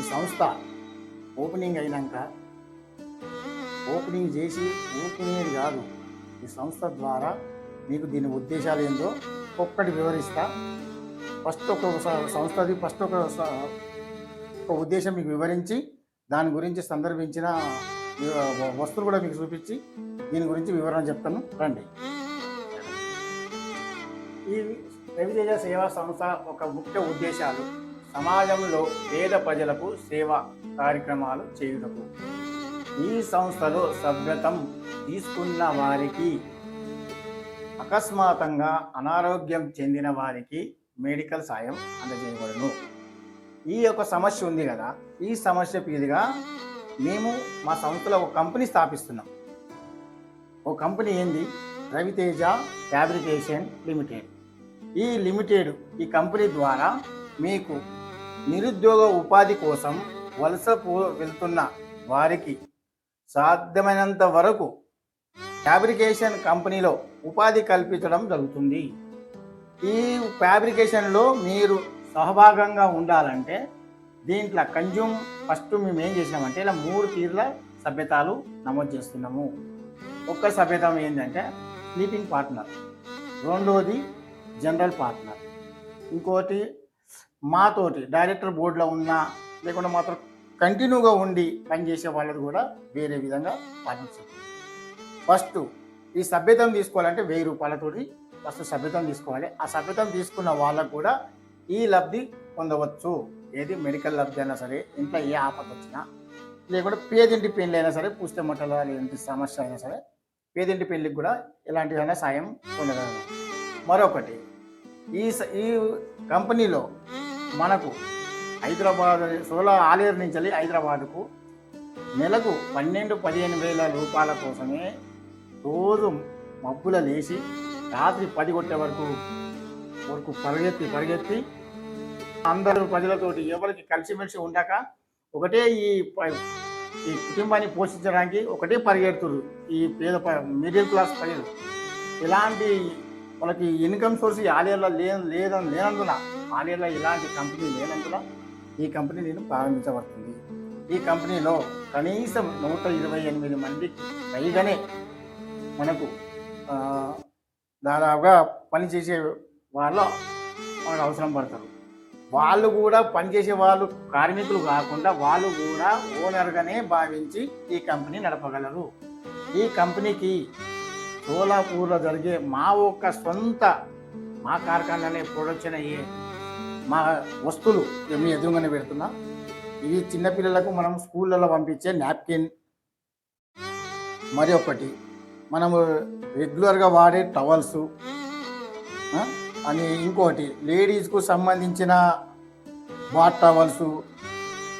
ఈ సంస్థ ఓపెనింగ్ అయినాక ఓపెనింగ్ చేసి ఓపెనింగ్ కాదు ఈ సంస్థ ద్వారా మీకు దీని ఉద్దేశాలు ఏందో ఒక్కటి వివరిస్తా. ఫస్ట్ ఒక సంస్థది ఫస్ట్ ఒక ఒక ఉద్దేశం మీకు వివరించి దాని గురించి సందర్భించిన వస్తువులు కూడా మీకు చూపించి దీని గురించి వివరణ చెప్తాను. రండి. ఈ రవితేజ సేవా సంస్థ ఒక ముఖ్య ఉద్దేశాలు. సమాజంలో పేద ప్రజలకు సేవా కార్యక్రమాలు చేయుటకు. ఈ సంస్థలో సభ్యతం తీసుకున్న వారికి అకస్మాత్తంగా అనారోగ్యం చెందిన వారికి మెడికల్ సాయం అందజేయబడును. ఈ యొక్క సమస్య ఉంది కదా ఈ సమస్య ఇదిగా మేము మా సంస్థలో ఒక కంపెనీ స్థాపిస్తున్నాం. ఒక కంపెనీ ఏంది? Raviteja fabrication limited. ఈ లిమిటెడ్ ఈ కంపెనీ ద్వారా మీకు నిరుద్యోగ ఉపాధి కోసం వలస పో వెళ్తున్న వారికి సాధ్యమైనంత వరకు ఫ్యాబ్రికేషన్ కంపెనీలో ఉపాధి కల్పించడం జరుగుతుంది. ఈ ఫ్యాబ్రికేషన్లో మీరు సహభాగంగా ఉండాలంటే దీంట్లో కన్జ్యూమ్ ఫస్ట్ మేము ఏం చేసినామంటే ఇలా మూడు తీర్ల సభ్యతాలు నమోదు చేస్తున్నాము. ఒక్క సభ్యతం ఏంటంటే స్లీపింగ్ పార్ట్నర్ రెండోది జనరల్ పార్ట్నర్ ఇంకోటి మాతోటి డైరెక్టర్ బోర్డులో ఉన్న లేకుండా మాత్రం కంటిన్యూగా ఉండి పనిచేసే వాళ్ళది కూడా వేరే విధంగా పాటించారు ఫస్ట్ ఈ సభ్యతం తీసుకోవాలంటే వెయ్యి రూపాయలతోటి ఫస్ట్ సభ్యతం తీసుకోవాలి. ఆ సభ్యతం తీసుకున్న వాళ్ళకు కూడా ఈ లబ్ధి పొందవచ్చు. ఏది మెడికల్ లబ్ధి అయినా సరే ఇంట్లో ఏ ఆపద వచ్చినా లేకుంటే పేదింటి పెళ్ళి అయినా సరే పుస్తే మొట్టలు ఎలాంటి సమస్య అయినా సరే పేదింటి పెళ్ళికి కూడా ఎలాంటిదైనా సాయం పొందగలరు మరొకటి ఈ స- ఈ కంపెనీలో మనకు హైదరాబాద్ సోలా ఆలేరు నుంచి వెళ్ళి హైదరాబాద్కు నెలకు పన్నెండు పదిహేను వేల రూపాయల కోసమే రోజు మబ్బుల లేచి రాత్రి పది కొట్టే వరకు వరకు పరిగెత్తి పరిగెత్తి అందరూ ప్రజలతోటి ఎవరికి కలిసిమెలిసి ఉండక ఒకటే ఈ ఈ కుటుంబాన్ని పోషించడానికి ఒకటే పరిగెడుతురు ఈ పేద ప- మిడిల్ క్లాస్ ప్రజలు. ఇలాంటి వాళ్ళకి ఇన్కమ్ సోర్స్ ఆలయాల్లో లే లేదని లేనందున ఆలయాల్లో ఇలాంటి కంపెనీ లేనందున ఈ కంపెనీ నేను ప్రారంభించబడుతుంది. ఈ కంపెనీలో కనీసం నూట ఇరవై ఎనిమిది మందికి పైగానే మనకు దాదాపుగా పనిచేసే వాళ్ళు మనకు అవసరం పడతారు. వాళ్ళు కూడా పనిచేసే వాళ్ళు కార్మికులు కాకుండా వాళ్ళు కూడా ఓనర్గానే భావించి ఈ కంపెనీ నడపగలరు. ఈ కంపెనీకి సోలాపూర్లో జరిగే మా ఒక్క సొంత మా కార్ఖానానే ప్రొడక్షన్ అయ్యే మా వస్తువులు మేము ఎదురుగానే పెడుతున్నా. ఇవి చిన్నపిల్లలకు మనం స్కూళ్ళలో పంపించే నాప్కిన్ మరి ఒకటి. మనము రెగ్యులర్గా వాడే టవల్స్ అని ఇంకోటి లేడీస్కు సంబంధించిన బాత్ టవల్స్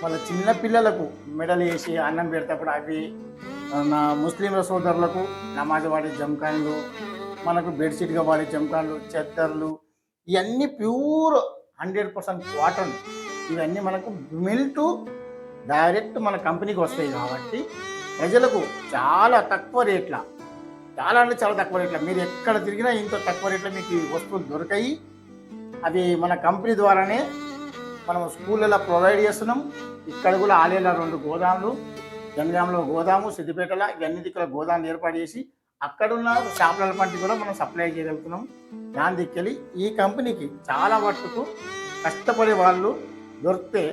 వాళ్ళ చిన్నపిల్లలకు మెడలు వేసి అన్నం పెడతప్పుడు అవి నా ముస్లింల సోదరులకు నమాజ్ వాడే జంకాన్లు మనకు బెడ్షీట్గా వాడే జంకాన్లు చెత్తర్లు ఇవన్నీ ప్యూర్ హండ్రెడ్ పర్సెంట్ కాటన్ ఇవన్నీ మనకు మిల్టు డైరెక్ట్ మన కంపెనీకి వస్తాయి కాబట్టి ప్రజలకు చాలా తక్కువ రేట్ల చాలా అంటే చాలా తక్కువ రేట్ల. మీరు ఎక్కడ తిరిగినా ఇంత తక్కువ రేట్ల మీకు ఈ వస్తువులు దొరకాయి. అవి మన కంపెనీ ద్వారానే మనం స్కూళ్ళలో ప్రొవైడ్ చేస్తున్నాం. ఇక్కడ కూడా ఆలయాల రెండు గోదాములు జనగాంలో గోదాము సిద్దిపేటలో ఇవన్నీ దిక్కుల గోదాములు ఏర్పాటు చేసి అక్కడున్న షాపుల పంటి కూడా మనం సప్లై చేయగలుగుతున్నాం. దాని దిక్కెళ్ళి ఈ కంపెనీకి చాలా మట్టుకు కష్టపడే వాళ్ళు దొరికితే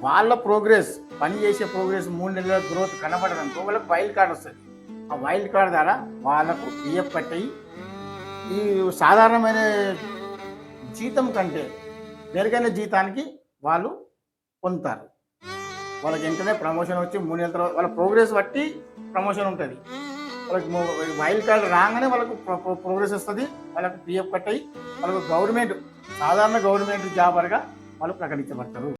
వాళ్ళ ప్రోగ్రెస్ పని చేసే ప్రోగ్రెస్ మూడు నెలల గ్రోత్ కనబడదనుకో వాళ్ళకి వైల్డ్ కార్డ్ వస్తుంది. ఆ వైల్డ్ కార్డ్ ద్వారా వాళ్ళకు పిఎఫ్ కట్టాయి ఈ సాధారణమైన జీతం కంటే మెరుగైన జీతానికి వాళ్ళు పొందుతారు. వాళ్ళకి వెంటనే ప్రమోషన్ వచ్చి మూడు నెలల తర్వాత వాళ్ళ ప్రోగ్రెస్ బట్టి ప్రమోషన్ ఉంటుంది. వాళ్ళకి వైల్డ్ కార్డ్ రాగానే వాళ్ళకు ప్రోగ్రెస్ వస్తుంది. వాళ్ళకు పిఎఫ్ కట్టాయి. వాళ్ళకు గవర్నమెంట్ సాధారణ గవర్నమెంట్ జాబర్గా వాళ్ళు ప్రకటించబడతారు.